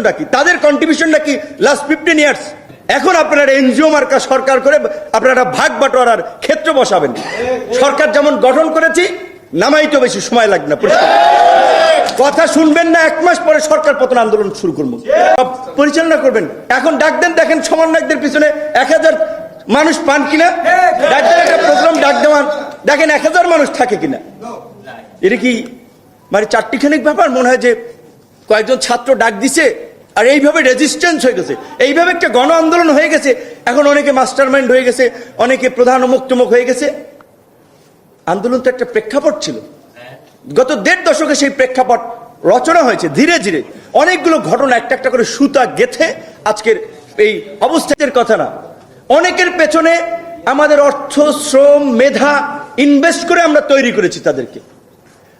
পরিচয়টা কি? তাদের কন্ট্রিবিউশনটা কি? লাস্ট ফিফটিন ইয়ার্স এখন আপনারা এনজিও মার্কা সরকার করে আপনারা ভাগ বাটোয়ারার ক্ষেত্র বসাবেন। সরকার যেমন গঠন করেছি নামাই তো বেশি সময় লাগবে না কথা শুনবেন না, এক মাস পরে সরকার পতন আন্দোলন শুরু করব। পরিচালনা করবেন। এখন ডাক দেন, দেখেন সমন্বয়কদের পিছনে এক হাজার মানুষ পান কিনা? একটা প্রোগ্রাম ডাক দেওয়ান। দেখেন এক হাজার মানুষ থাকে কিনা? এটা কি মানে চারটিখানিক ব্যাপার? মনে হয় যে কয়েকজন ছাত্র ডাক দিছে আর এইভাবে রেজিস্ট্যান্স হয়ে গেছে। এইভাবে একটা গণ আন্দোলন হয়ে গেছে। এখন অনেকে মাস্টার মাইন্ড হয়ে গেছে, অনেকে প্রধান মুক্তমুখ হয়ে গেছে। আন্দোলন তো একটা প্রেক্ষাপট ছিল। গত দেড় দশকে সেই প্রেক্ষাপট রচনা হয়েছে ধীরে ধীরে। অনেকগুলো ঘটনা একটা একটা করে সুতা গেথে আজকের এই অবস্থাদের কথা না। অনেকের পেছনে আমাদের অর্থ, শ্রম, মেধা ইনভেস্ট করে আমরা তৈরি করেছি তাদেরকে।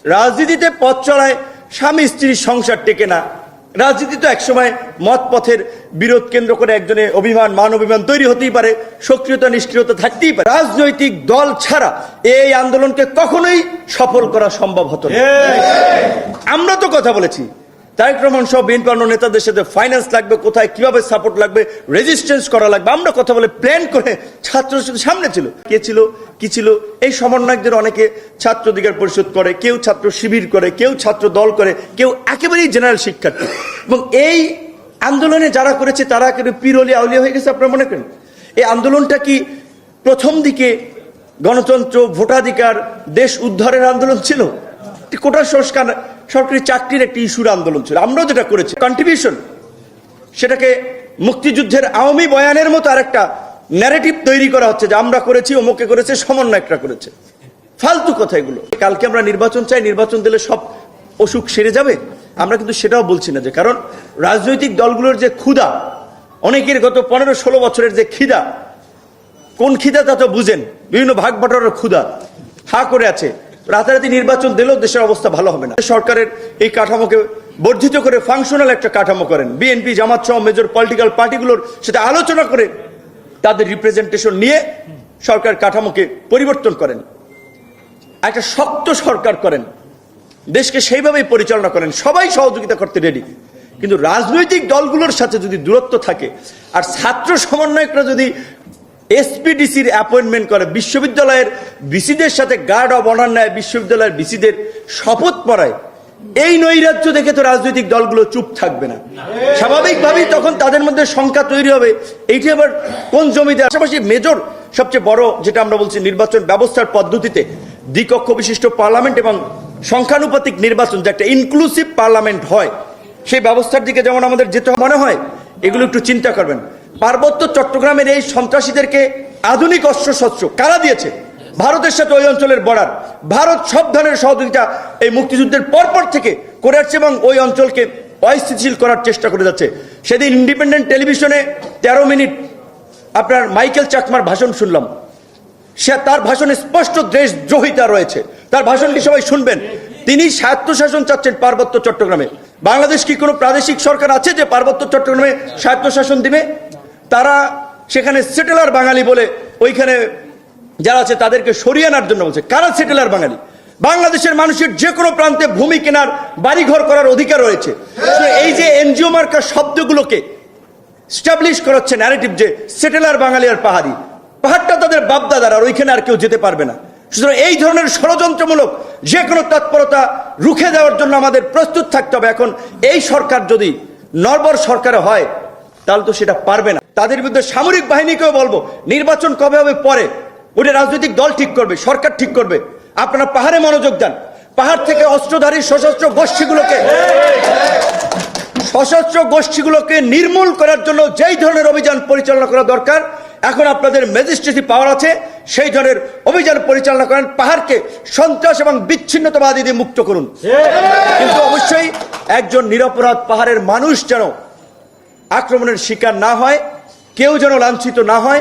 রাজনীতিতে পথ চলায় স্বামী স্ত্রীর সংসার টেকে না। রাজনীতি তো একসময় মত পথের বিরোধ কেন্দ্র করে একজনের অভিমান মান অভিমান তৈরি হতেই পারে সক্রিয়তা নিষ্ক্রিয়তা থাকতেই পারে। রাজনৈতিক দল ছাড়া এই আন্দোলনকে কখনোই সফল করা সম্ভব হতো না। আমরা তো কথা বলেছি তারেক রহমান সব বিএনপি অন্য নেতাদের সাথে ফাইন্যান্স লাগবে, কোথায়, কীভাবে সাপোর্ট লাগবে রেজিস্ট্যান্স করা লাগবে, আমরা কথা বলে প্ল্যান করে ছাত্র সামনে ছিল। কে ছিল, কি ছিল? এই সমন্বয়কদের অনেকে ছাত্র অধিকার পরিষদ করে, কেউ ছাত্র শিবির করে, কেউ ছাত্র দল করে, কেউ একেবারেই জেনারেল শিক্ষার্থী। এবং এই আন্দোলনে যারা করেছে, তারা কিন্তু পিরলি আউলিয়া হয়ে গেছে, আপনারা মনে করেন? এই আন্দোলনটা কি প্রথম দিকে গণতন্ত্র, ভোটাধিকার, দেশ উদ্ধারের আন্দোলন ছিল? কোটা সংস্কার সরকারি চাকরির একটি ইস্যুর আন্দোলন ছিল। আমরাও যেটা করেছি। কন্ট্রিবিউশন সেটাকে মুক্তিযুদ্ধের আওয়ামী বয়ানের মতো আরেকটা ন্যারেটিভ তৈরি করা হচ্ছে যে আমরা করেছি অমুকে করেছে, সমন্বয়করা করেছে। ফালতু কথা এগুলো। কালকে আমরা নির্বাচন চাই, নির্বাচন দিলে সব অসুখ সেরে যাবে? আমরা কিন্তু সেটাও বলছি না যে। কারণ রাজনৈতিক দলগুলোর যে ক্ষুধা, অনেকের গত পনেরো ষোলো বছরের যে খিদা, কোন খিদা তা তো বুঝেন? বিভিন্ন ভাগ বাটোয়ারার ক্ষুধা। হা করে আছে। রাতারাতি নির্বাচন দিলেও দেশের অবস্থা ভালো হবে না। সরকারের এই কাঠামোকে বর্ধিত করে ফাংশনাল একটা কাঠামো করেন। বিএনপি জামাত সহ মেজর পলিটিক্যাল পার্টিগুলোর সাথে আলোচনা করে তাদের রিপ্রেজেন্টেশন নিয়ে সরকার কাঠামোকে পরিবর্তন করেন। একটা শক্ত সরকার করেন। দেশকে সেইভাবেই পরিচালনা করেন। সবাই সহযোগিতা করতে রেডি কিন্তু রাজনৈতিক দলগুলোর সাথে যদি দূরত্ব থাকে, আর ছাত্র সমন্বয়করা যদি এসপিডিসির অ্যাপয়েন্টমেন্ট করে বিশ্ববিদ্যালয়ের বিসিদের সাথে গার্ড অব অনার নেয় বিশ্ববিদ্যালয়ের বিসিদের শপথ পড়ায়। এই নৈরাজ্য দেখে তো রাজনৈতিক দলগুলো চুপ থাকবে না। স্বাভাবিকভাবেই তখন তাদের মধ্যে সংখ্যা তৈরি হবে। এইটি আবার কোন জমিতে? পাশাপাশি মেজর সবচেয়ে বড় যেটা আমরা বলছি নির্বাচন ব্যবস্থার পদ্ধতিতে দ্বিকক্ষ বিশিষ্ট পার্লামেন্ট এবং সংখ্যানুপাতিক নির্বাচন যে একটা ইনক্লুসিভ পার্লামেন্ট হয়, সেই ব্যবস্থার দিকে যেমন আমাদের যেতে মনে হয়? এগুলো একটু চিন্তা করবেন। পার্বত্য চট্টগ্রামের এই সন্ত্রাসীদেরকে আধুনিক অস্ত্রশস্ত্র কারা দিয়েছে? ভারতের সাথে ওই অঞ্চলের বর্ডার। ভারত সব ধরনের সহযোগিতা এই মুক্তিযুদ্ধের পরপর থেকে করে আসছে এবং ওই অঞ্চলকে অস্থিতিশীল করার চেষ্টা করে যাচ্ছে। সেদিন ইন্ডিপেন্ডেন্ট টেলিভিশনে তেরো মিনিট আপনার মাইকেল চাকমার ভাষণ শুনলাম। সে তার ভাষণে স্পষ্ট দেশদ্রোহিতা রয়েছে। তার ভাষণটি সবাই শুনবেন। তিনি স্বায়ত্তশাসন চাচ্ছেন পার্বত্য চট্টগ্রামে। বাংলাদেশ কি কোনো প্রাদেশিক সরকার আছে যে পার্বত্য চট্টগ্রামে স্বায়ত্তশাসন দিবে? তারা সেখানে সেটেলার বাঙালি বলে ওইখানে যারা আছে তাদেরকে সরিয়ে আনার জন্য বলছে। কারা সেটেলার বাঙালি? বাংলাদেশের মানুষের যে কোনো প্রান্তে ভূমি কেনার, বাড়িঘর করার অধিকার রয়েছে। এই যে এনজিও মার্কা শব্দগুলোকে স্টাবলিশ করাচ্ছে ন্যারেটিভ যে সেটেলার বাঙালি আর পাহাড়ি, পাহাড়টা তাদের বাপদাদার আর ওইখানে আর কেউ যেতে পারবে না। সুতরাং এই ধরনের ষড়যন্ত্রমূলক যে কোনো তৎপরতা রুখে দেওয়ার জন্য আমাদের প্রস্তুত থাকতে হবে। এখন এই সরকার যদি নর্বর সরকারে হয়, তাহলে তো সেটা পারবে না। তাদের বিরুদ্ধে সামরিক বাহিনীকেও বলব, নির্বাচন কবে হবে পরে। ওটা রাজনৈতিক দল ঠিক করবে, সরকার ঠিক করবে। আপনারা পাহাড়ে মনোযোগ দেন। পাহাড় থেকে অস্ত্রধারী সশস্ত্র গোষ্ঠীগুলোকে সশস্ত্র গোষ্ঠীগুলোকে নির্মূল করার জন্য যেই ধরনের অভিযান পরিচালনা করা দরকার, এখন আপনাদের ম্যাজিস্ট্রেসি পাওয়ার আছে, সেই ধরনের অভিযান পরিচালনা করেন, পাহাড়কে সন্ত্রাস এবং বিচ্ছিন্নতাবাদী দিয়ে মুক্ত করুন। কিন্তু অবশ্যই একজন নিরপরাধ পাহাড়ের মানুষ যেন আক্রমণের শিকার না হয় কেউ যেন লাঞ্ছিত না হয়,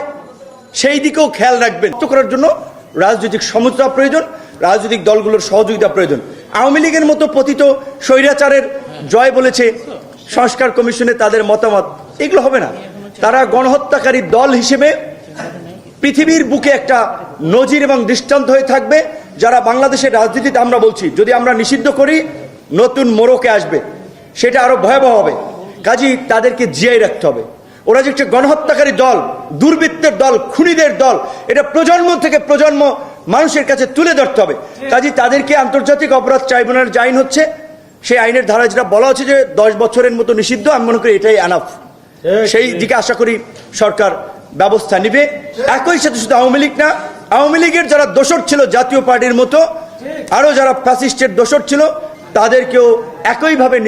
সেই দিকেও খেয়াল রাখবেন। করার জন্য রাজনৈতিক সমঝোতা প্রয়োজন, রাজনৈতিক দলগুলোর সহযোগিতা প্রয়োজন। আওয়ামী লীগের মতো পতিত স্বৈরাচারের জয় বলেছে সংস্কার কমিশনে তাদের মতামত। এগুলো হবে না। তারা গণহত্যাকারী দল হিসেবে পৃথিবীর বুকে একটা নজির এবং দৃষ্টান্ত হয়ে থাকবে, যারা বাংলাদেশের রাজনীতিতে আমরা বলছি। যদি আমরা নিষিদ্ধ করি, নতুন মোড়কে আসবে। সেটা আরও ভয়াবহ হবে। কাজী তাদেরকে জিয়াই রাখতে হবে। ওরা যে একটা গণহত্যাকারী দল দুর্বৃত্তের দল খুনিদের দল এটা প্রজন্ম থেকে প্রজন্ম মানুষের কাছে তুলে ধরতে হবে। কাজী তাদেরকে আন্তর্জাতিক অপরাধ ট্রাইব্যুনালের যে আইন হচ্ছে সেই আইনের ধারা যেটা বলা হচ্ছে যে দশ বছরের মতো নিষিদ্ধ আমি মনে করি এটাই আনাফ সেই দিকে আশা করি সরকার ব্যবস্থা নিবে। একই সাথে শুধু আওয়ামী লীগ না আওয়ামী লীগের যারা দোষর ছিল জাতীয় পার্টির মতো আরও যারা ফ্যাসিস্টের দোষর ছিল তাদেরকেও একইভাবে নিষিদ্ধ